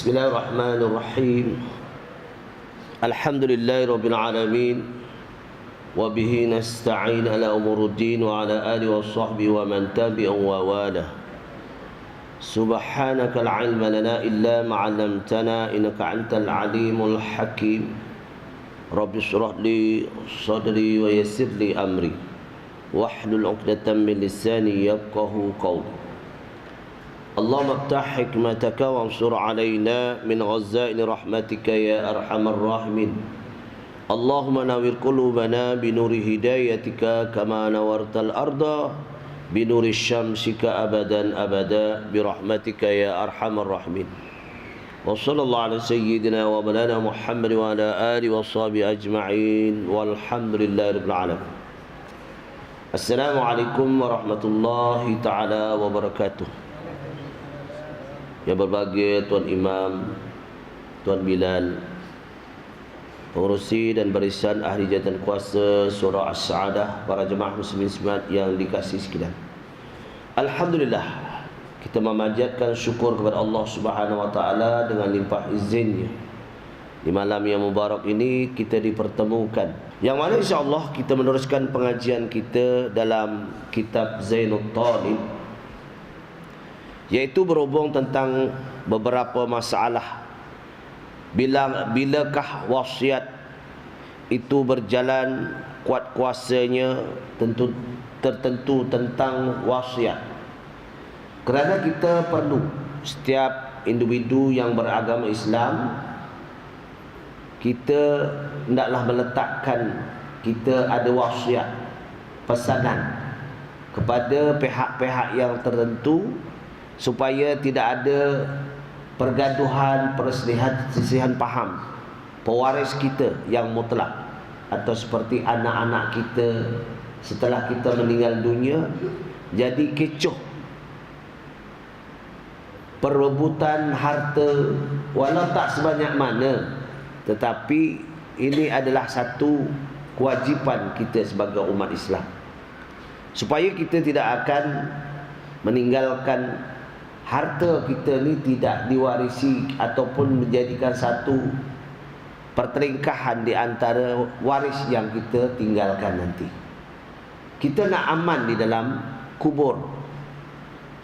بسم الله الرحمن الرحيم الحمد لله رب العالمين وبه نستعين على أمور الدين وعلى آله وصحبه ومن تبع وواله سبحانك لا علم لنا إلا ما علمتنا إنك أنت العليم الحكيم رب اشرح لي صدري ويسر لي أمري واحلل عقدة من لساني يفقه قولي اللهم افتح حكمتك وانصر علينا من غزائن رحمتك يا أرحم الراحمين. اللهم نور قلوبنا بنور هدايتك كما نورت الأرض بنور الشمس أبدا أبدا برحمتك يا أرحم الراحمين. وصلى الله على سيدنا ومولانا محمد وعلى آله وصحبه أجمعين. والحمد لله رب العالمين. السلام عليكم ورحمة الله تعالى وبركاته. Yang berbahagia Tuan Imam Tuan Bilal Pengurusi dan barisan ahli jabatan kuasa Surah As-Sa'adah Para jemaah muslimin semat yang dikasih sekalian. Alhamdulillah Kita memanjatkan syukur kepada Allah Subhanahu Wa Taala Dengan limpah izinnya. Di malam yang mubarak ini Kita dipertemukan. Yang mana insyaAllah kita meneruskan pengajian kita Dalam kitab Zainul Talib yaitu berhubung tentang beberapa masalah. Bila bilakah wasiat itu berjalan kuat kuasanya tentu tertentu tentang wasiat? Kerana kita perlu setiap individu yang beragama Islam kita hendaklah meletakkan kita ada wasiat pesanan kepada pihak-pihak yang tertentu supaya tidak ada pergaduhan, perselisihan paham pewaris kita yang mutlak atau seperti anak-anak kita setelah kita meninggal dunia jadi kecoh. Perebutan harta walau tak sebanyak mana tetapi ini adalah satu kewajipan kita sebagai umat Islam. Supaya kita tidak akan meninggalkan harta kita ni tidak diwarisi ataupun menjadikan satu pertelingkahan di antara waris yang kita tinggalkan nanti. Kita nak aman di dalam kubur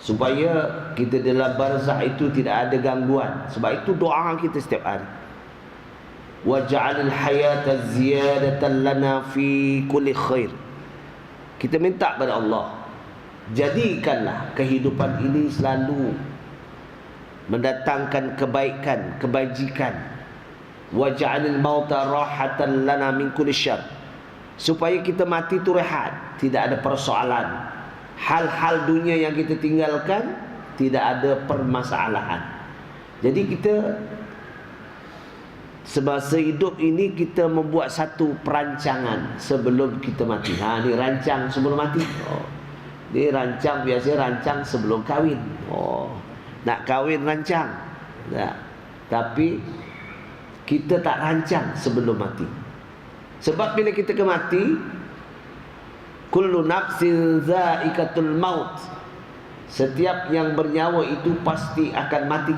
supaya kita dalam barzakh itu tidak ada gangguan. Sebab itu doa kita setiap hari. Waj'alil hayata ziyadatan lana fi kulli khair. Kita minta kepada Allah jadikanlah kehidupan ini selalu mendatangkan kebaikan, kebajikan. Waj'alil mauta rahatan lana min kulli syarr. Supaya kita mati tu rehat, tidak ada persoalan. Hal-hal dunia yang kita tinggalkan tidak ada permasalahan. Jadi kita semasa hidup ini kita membuat satu perancangan sebelum kita mati. Ha ni rancang sebelum mati. Oh. Dia rancang biasa rancang sebelum kahwin. Oh, nak kahwin rancang. Tak. Tapi kita tak rancang sebelum mati. Sebab bila kita ke mati, kullu nafsin zaikatul maut. Setiap yang bernyawa itu pasti akan mati.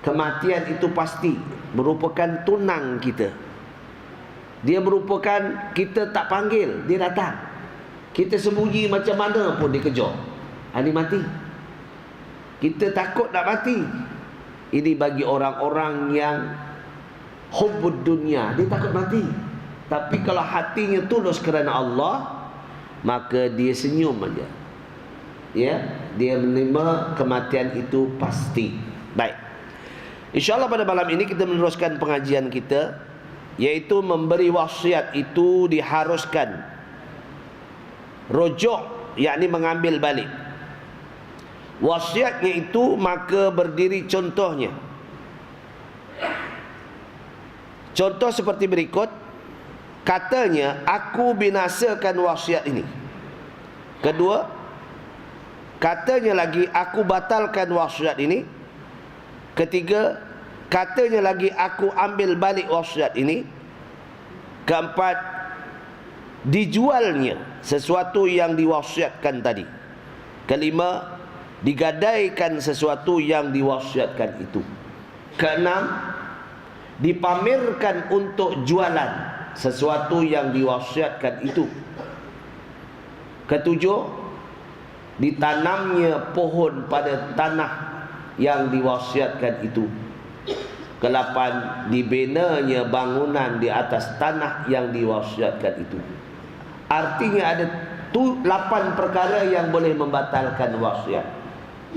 Kematian itu pasti merupakan tunang kita. Dia merupakan kita tak panggil, dia datang. Kita sembunyi macam mana pun dia kejar. Ini mati. Kita takut nak mati. Ini bagi orang-orang yang hubbud dunia. Dia takut mati. Tapi kalau hatinya tulus kerana Allah, maka dia senyum aja. Ya, dia menerima kematian itu pasti. Baik. InsyaAllah pada malam ini kita meneruskan pengajian kita Iaitu memberi wasiat itu diharuskan Rojok yakni mengambil balik. Wasiatnya itu maka berdiri contohnya. Contoh seperti berikut. Katanya aku binasakan wasiat ini. Kedua Katanya lagi aku batalkan wasiat ini. Ketiga Katanya lagi aku ambil balik wasiat ini. Keempat dijualnya sesuatu yang diwasiatkan tadi. Kelima, digadaikan sesuatu yang diwasiatkan itu. Keenam, dipamerkan untuk jualan sesuatu yang diwasiatkan itu. Ketujuh, ditanamnya pohon pada tanah yang diwasiatkan itu. Kelapan, dibinanya bangunan di atas tanah yang diwasiatkan itu. Artinya ada tu lapan perkara yang boleh membatalkan wasiat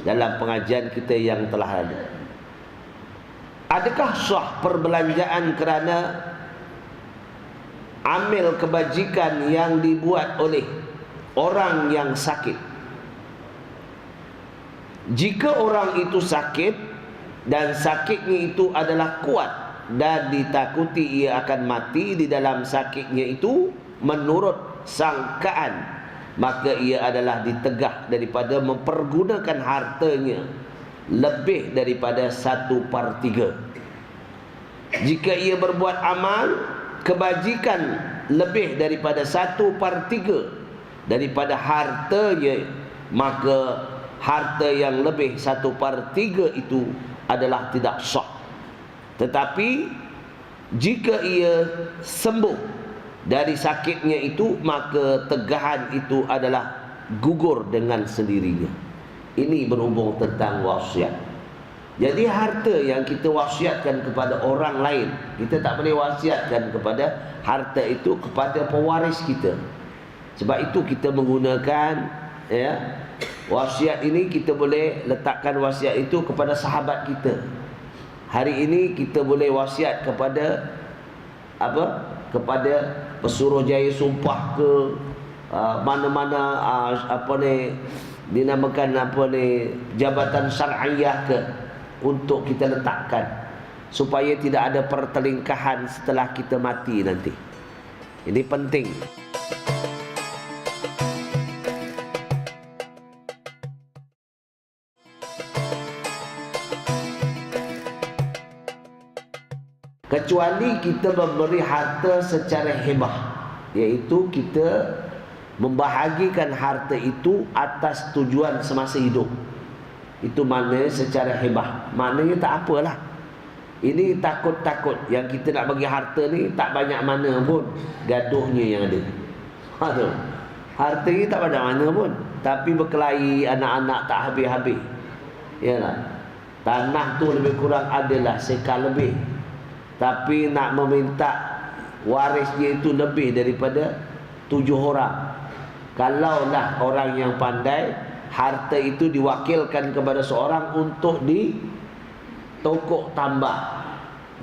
dalam pengajian kita yang telah ada. Adakah sah perbelanjaan kerana amil kebajikan yang dibuat oleh orang yang sakit? Jika orang itu sakit dan sakitnya itu adalah kuat dan ditakuti ia akan mati di dalam sakitnya itu menurut sangkaan maka ia adalah ditegah daripada mempergunakan hartanya lebih daripada satu per tiga. Jika ia berbuat amal kebajikan lebih daripada satu per tiga daripada hartanya maka harta yang lebih satu per tiga itu adalah tidak sah. Tetapi jika ia sembuh dari sakitnya itu maka tegahan itu adalah gugur dengan sendirinya. Ini berhubung tentang wasiat. Jadi harta yang kita wasiatkan kepada orang lain kita tak boleh wasiatkan kepada harta itu kepada pewaris kita. Sebab itu kita menggunakan ya wasiat ini kita boleh letakkan wasiat itu kepada sahabat kita. Hari ini kita boleh wasiat kepada apa kepada pesuruh jaya sumpah ke uh, mana-mana uh, apa ni dinamakan apa ni jabatan syar'iyah ke untuk kita letakkan. Supaya tidak ada pertelingkahan setelah kita mati nanti. Ini penting kecuali kita memberi harta secara hebah iaitu kita membahagikan harta itu atas tujuan semasa hidup. Itu mana secara hebah maknanya tak apalah. Ini takut-takut. Yang kita nak bagi harta ni tak banyak mana pun gaduhnya yang ada. Aduh. harta ni tak banyak mana pun. Tapi berkelahi anak-anak tak habis-habis. Yalah tanah tu lebih kurang adalah sekal lebih tapi nak meminta warisnya itu lebih daripada tujuh orang. Kalaulah orang yang pandai harta itu diwakilkan kepada seorang untuk di tokok tambah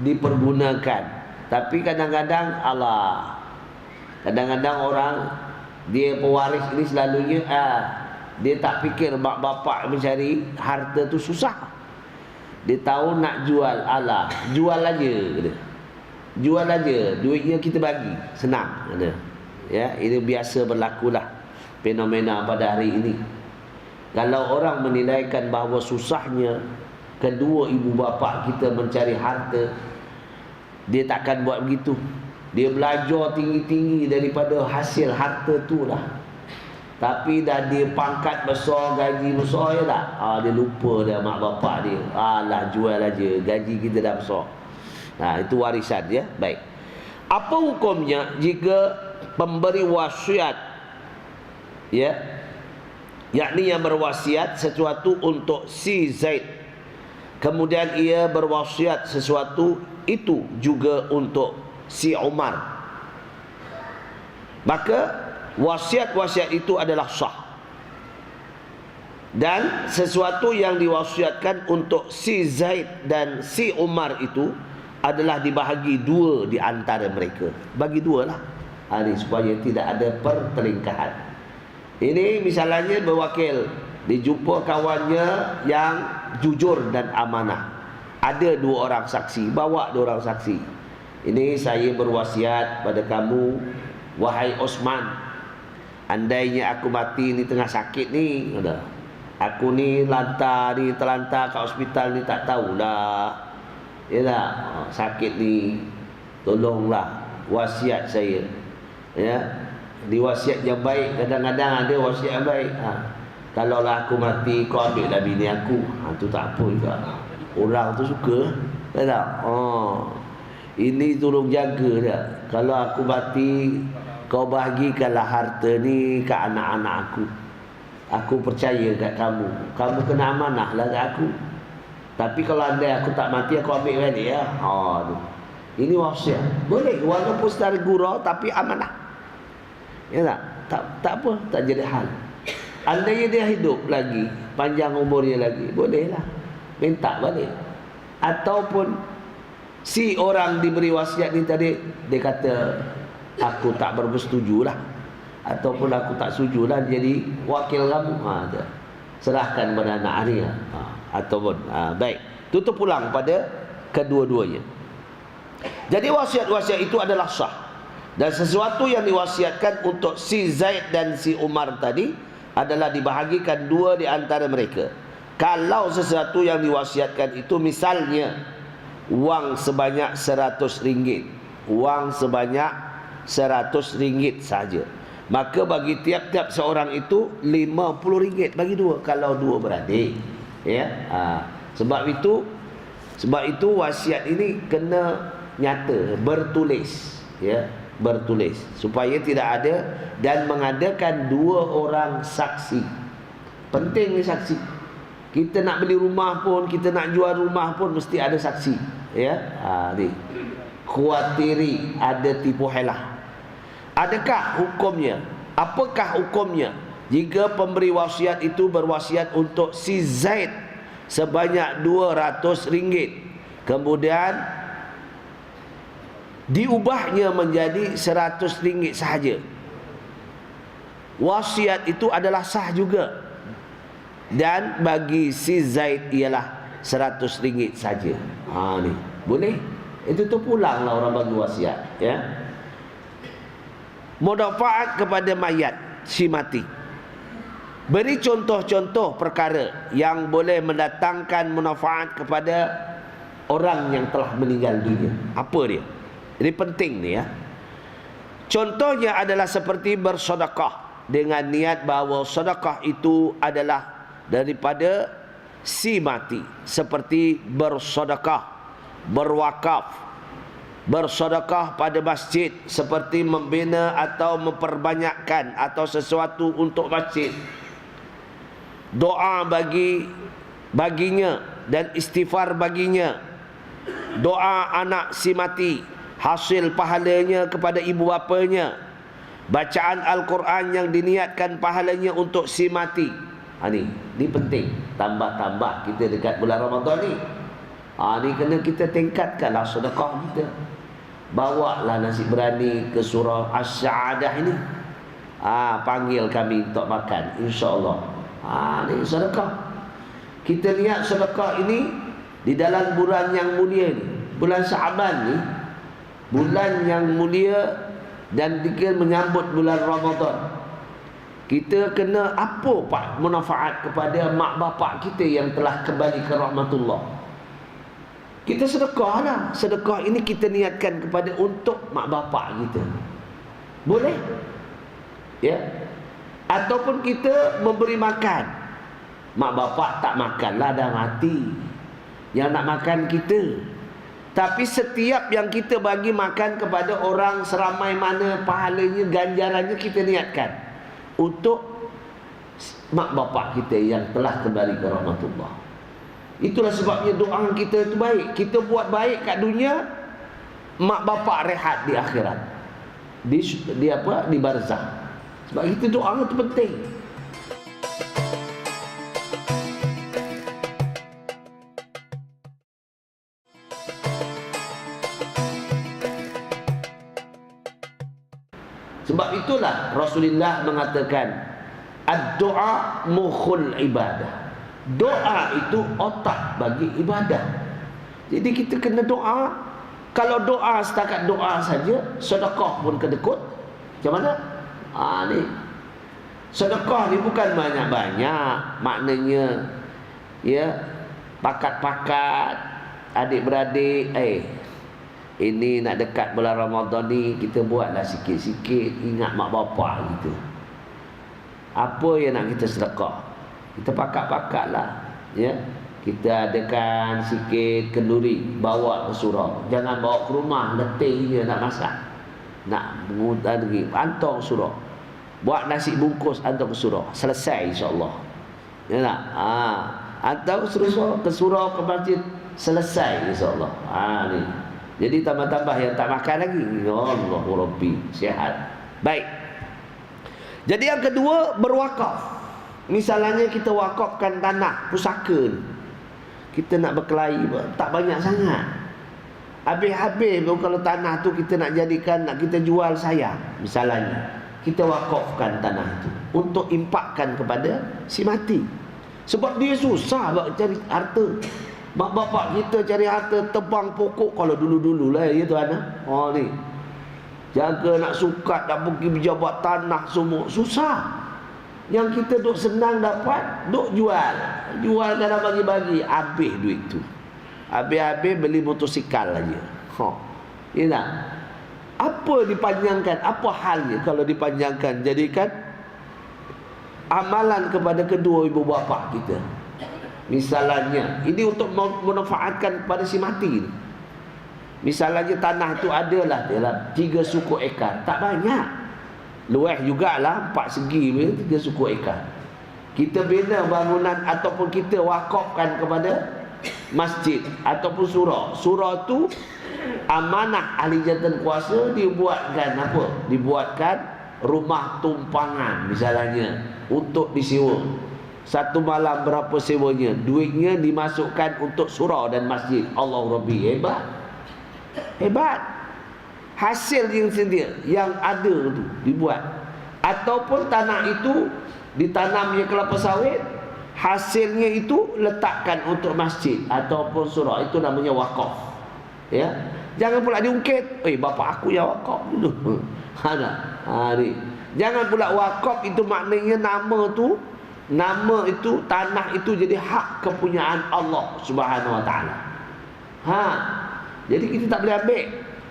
dipergunakan. Tapi kadang-kadang Allah kadang-kadang orang dia pewaris ini selalunya ah, dia tak fikir mak bapak mencari harta tu susah dia tahu nak jual Allah Jual aja kata. Jual aja. Duitnya kita bagi. Senang kata. Ya, Ini biasa berlaku lah Fenomena pada hari ini. Kalau orang menilaikan bahawa susahnya Kedua ibu bapa kita mencari harta Dia takkan buat begitu. Dia belajar tinggi-tinggi daripada hasil harta tu lah tapi dah dia pangkat besar, gaji besar ya tak? Ah, dia lupa dia mak bapak dia. Alah jual aja, gaji kita dah besar. Nah, itu warisan ya. Baik. Apa hukumnya jika pemberi wasiat ya? Yakni yang berwasiat sesuatu untuk si Zaid. Kemudian ia berwasiat sesuatu itu juga untuk si Umar. Maka wasiat-wasiat itu adalah sah. Dan sesuatu yang diwasiatkan untuk si Zaid dan si Umar itu adalah dibahagi dua di antara mereka. Bagi dua lah. Ini supaya tidak ada pertelingkahan. Ini misalnya berwakil. Dijumpa kawannya yang jujur dan amanah. Ada dua orang saksi. Bawa dua orang saksi. Ini saya berwasiat pada kamu wahai Osman Andainya aku mati ni tengah sakit ni ada. Aku ni lantar ni terlantar kat hospital ni tak tahulah. Ya tak? Oh, sakit ni tolonglah wasiat saya. Ya. Di wasiat yang baik kadang-kadang ada wasiat yang baik. Ha. Kalau lah aku mati kau ambil lah bini aku. Ha tu tak apa juga. Orang tu suka. tak? Oh. Ini tolong jaga dia. Kalau aku mati, kau bahagikanlah harta ni ke anak-anak aku. Aku percaya kat kamu. Kamu kena amanah lah kat aku. Tapi kalau anda aku tak mati, aku ambil balik ya. Oh. Ini wasiat. Boleh walaupun secara gurau tapi amanah. Ya tak? Tak tak apa, tak jadi hal. Andai dia hidup lagi, panjang umurnya lagi, bolehlah. Minta balik. Ataupun si orang diberi wasiat ni tadi dia kata aku tak bersetuju lah ataupun aku tak setuju lah jadi wakil kamu ha, serahkan kepada anak hari ha, ataupun ha, baik tutup pulang pada kedua-duanya jadi wasiat-wasiat itu adalah sah. Dan sesuatu yang diwasiatkan untuk si Zaid dan si Umar tadi adalah dibahagikan dua di antara mereka. Kalau sesuatu yang diwasiatkan itu misalnya wang sebanyak seratus ringgit. Wang sebanyak seratus ringgit saja. Maka bagi tiap-tiap seorang itu lima puluh ringgit bagi dua. Kalau dua beradik. Ya? Ha. Sebab itu sebab itu wasiat ini kena nyata bertulis ya bertulis supaya tidak ada dan mengadakan dua orang saksi penting ni saksi kita nak beli rumah pun kita nak jual rumah pun mesti ada saksi ya ha ni khawatiri ada tipu helah adakah hukumnya? Apakah hukumnya jika pemberi wasiat itu berwasiat untuk si Zaid sebanyak 200 ringgit? Kemudian diubahnya menjadi seratus ringgit sahaja. Wasiat itu adalah sah juga. Dan bagi si Zaid ialah seratus ringgit saja. Ha ni. Boleh? Itu tu pulanglah orang bagi wasiat ya mudafaat kepada mayat si mati. Beri contoh-contoh perkara yang boleh mendatangkan manfaat kepada orang yang telah meninggal dunia. Apa dia? Ini penting ni ya. Contohnya adalah seperti bersedekah dengan niat bahawa sedekah itu adalah daripada si mati. Seperti bersedekah, berwakaf, bersedekah pada masjid seperti membina atau memperbanyakkan atau sesuatu untuk masjid. Doa bagi baginya dan istighfar baginya. Doa anak si mati hasil pahalanya kepada ibu bapanya. Bacaan al-Quran yang diniatkan pahalanya untuk si mati. Ha ni ni penting. Tambah-tambah kita dekat bulan Ramadan ni. Ha ni kena kita tingkatkanlah sedekah kita bawa lah nasi berani ke surah as-saadah ini. Ha panggil kami untuk makan insyaallah. Ha ni sedekah. Kita lihat sedekah ini di dalam bulan yang mulia ni. Bulan Saaban ni bulan yang mulia dan kita menyambut bulan Ramadan. Kita kena apa pak manfaat kepada mak bapak kita yang telah kembali ke rahmatullah kita sedekah lah. Sedekah ini kita niatkan kepada untuk mak bapak kita. Boleh? Ya. Ataupun kita memberi makan. Mak bapak tak makanlah dah mati. Yang nak makan kita. Tapi setiap yang kita bagi makan kepada orang seramai mana pahalanya, ganjarannya kita niatkan. Untuk mak bapak kita yang telah kembali ke rahmatullah. Itulah sebabnya doa kita itu baik. Kita buat baik kat dunia, mak bapak rehat di akhirat. Di, di apa? Di barzah. Sebab itu doa itu penting. Sebab itulah Rasulullah mengatakan Ad-doa mukhul ibadah Doa itu otak bagi ibadah Jadi kita kena doa Kalau doa setakat doa saja Sedekah pun kedekut Macam mana? Ha, ni. Sedekah ni bukan banyak-banyak Maknanya Ya Pakat-pakat Adik-beradik Eh ini nak dekat bulan Ramadan ni kita buatlah sikit-sikit ingat mak bapak gitu. Apa yang nak kita sedekah? Kita pakat-pakatlah, ya. kita adakan sikit kenduri bawa ke surau. Jangan bawa ke rumah letih je nak masak. Nak mengutar lagi hantar ke surau. Buat nasi bungkus hantar ke surau. Selesai insyaAllah. Ya tak? Ha. hantar ke surau ke surau ke masjid selesai insyaAllah. Ha, ni. jadi tambah-tambah yang tak makan lagi. Ya Allah Rabbi. Sihat. Baik. Jadi yang kedua berwakaf misalnya kita wakafkan tanah pusaka ni. Kita nak berkelahi tak banyak sangat. Habis-habis kalau tanah tu kita nak jadikan nak kita jual sayang misalnya. Kita wakafkan tanah itu untuk impakkan kepada si mati. Sebab dia susah buat cari harta. Mak bapak kita cari harta tebang pokok kalau dulu-dulu lah ya tuan oh ni. Jaga nak sukat nak pergi berjabat tanah semua. Susah yang kita duk senang dapat duk jual. Jual kadang bagi-bagi habis duit tu. Habis-habis beli motosikal aja ha. Ya apa dipanjangkan? Apa halnya kalau dipanjangkan? Jadikan amalan kepada kedua ibu bapa kita. Misalnya ini untuk memanfaatkan kepada si mati misalnya tanah tu adalah dalam tiga suku ekar. Tak banyak Luas jugalah empat segi punya tiga suku ekar. Kita bina bangunan ataupun kita wakafkan kepada masjid ataupun surau. Surau tu amanah ahli jantan kuasa dibuatkan apa? Dibuatkan rumah tumpangan misalnya untuk disewa. Satu malam berapa sewanya? Duitnya dimasukkan untuk surau dan masjid. Allah Rabbi hebat. Hebat hasil yang sedia yang ada tu dibuat. Ataupun tanah itu ditanamnya kelapa sawit hasilnya itu letakkan untuk masjid ataupun surau. Itu namanya wakaf. Ya? Jangan pula diungkit. Eh bapa aku yang wakaf dulu ada ha, ni. jangan pula wakaf itu maknanya nama tu nama itu tanah itu jadi hak kepunyaan Allah Subhanahu wa taala. Ha. Jadi kita tak boleh ambil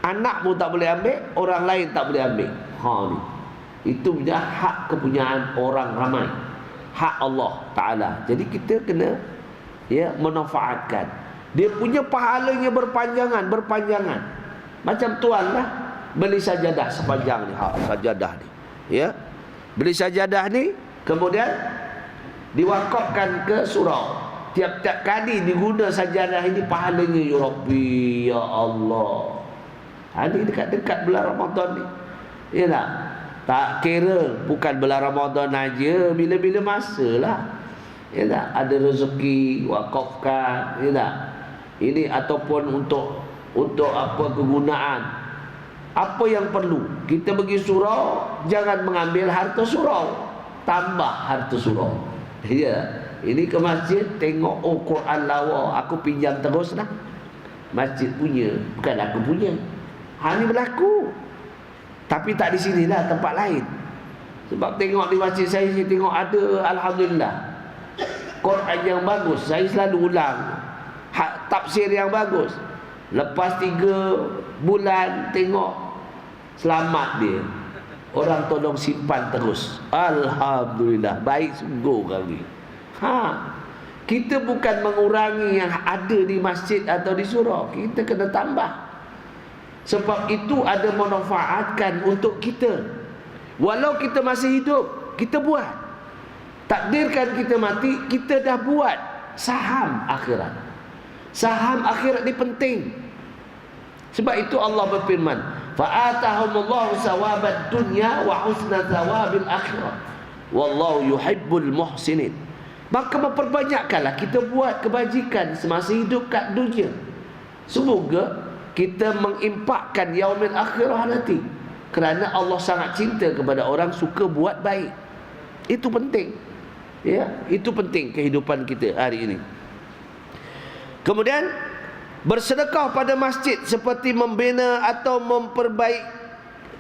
Anak pun tak boleh ambil Orang lain tak boleh ambil. Ha ni. Itu punya hak kepunyaan orang ramai. Hak Allah Ta'ala. Jadi kita kena ya Menafaatkan Dia punya pahalanya berpanjangan Berpanjangan. Macam tuan lah Beli sajadah sepanjang ni. Ha, Sajadah ni Ya. Beli sajadah ni Kemudian Diwakafkan ke surau. Tiap-tiap kali diguna sajadah ini Pahalanya Ya Rabbi Ya Allah ini dekat-dekat bulan Ramadan ni. Ya tak? Tak kira bukan bulan Ramadan aja, bila-bila masa lah. Ya tak? Ada rezeki wakafkan, ya tak? Ini ataupun untuk untuk apa kegunaan? Apa yang perlu? Kita pergi surau, jangan mengambil harta surau. Tambah harta surau. Ya. Ini ke masjid tengok oh Quran lawa, aku pinjam terus lah. Masjid punya, bukan aku punya. Hal ini berlaku. Tapi tak di sini lah tempat lain. Sebab tengok di masjid saya, saya tengok ada Alhamdulillah. Quran yang bagus. Saya selalu ulang. Hak tafsir yang bagus. Lepas tiga bulan tengok. Selamat dia. Orang tolong simpan terus. Alhamdulillah. Baik sungguh kami. Ha. Kita bukan mengurangi yang ada di masjid atau di surau. Kita kena tambah. Sebab itu ada manfaatkan untuk kita. Walau kita masih hidup, kita buat. Takdirkan kita mati, kita dah buat saham akhirat. Saham akhirat ni penting. Sebab itu Allah berfirman, "Fa'atahumullahu sawabad dunya wa husna thawabil akhirat. Wallahu yuhibbul muhsinin." Maka memperbanyakkanlah kita buat kebajikan semasa hidup kat dunia. Semoga kita mengimpakkan yaumil akhirah nanti. Kerana Allah sangat cinta kepada orang suka buat baik. Itu penting. Ya itu penting kehidupan kita hari ini. Kemudian bersedekah pada masjid seperti membina atau memperbaik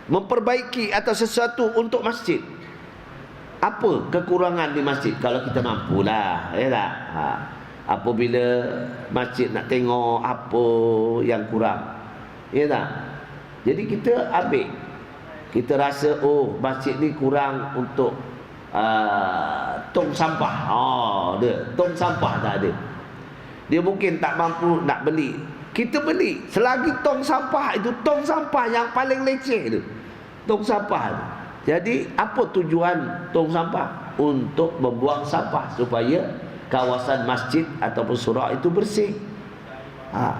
memperbaiki atau sesuatu untuk masjid. Apa kekurangan di masjid? Kalau kita mampulah ya tak? Ha apabila masjid nak tengok apa yang kurang ya tak jadi kita ambil kita rasa oh masjid ni kurang untuk uh, tong sampah oh ada tong sampah tak ada Dia mungkin tak mampu nak beli. Kita beli. Selagi tong sampah itu tong sampah yang paling leceh itu. Tong sampah itu. Jadi apa tujuan tong sampah? Untuk membuang sampah supaya kawasan masjid ataupun surau itu bersih. Ha,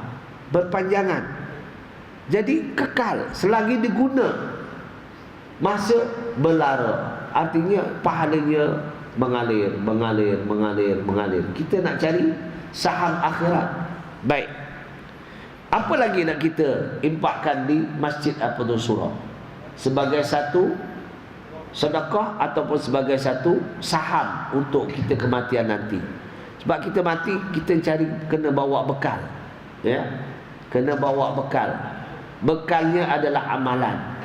berpanjangan. Jadi kekal selagi diguna masa berlara. Artinya pahalanya mengalir, mengalir, mengalir, mengalir. Kita nak cari saham akhirat. Baik. Apa lagi nak kita impakkan di masjid apa tu surau? Sebagai satu sedekah ataupun sebagai satu saham untuk kita kematian nanti. Sebab kita mati, kita cari kena bawa bekal. Ya. Kena bawa bekal. Bekalnya adalah amalan.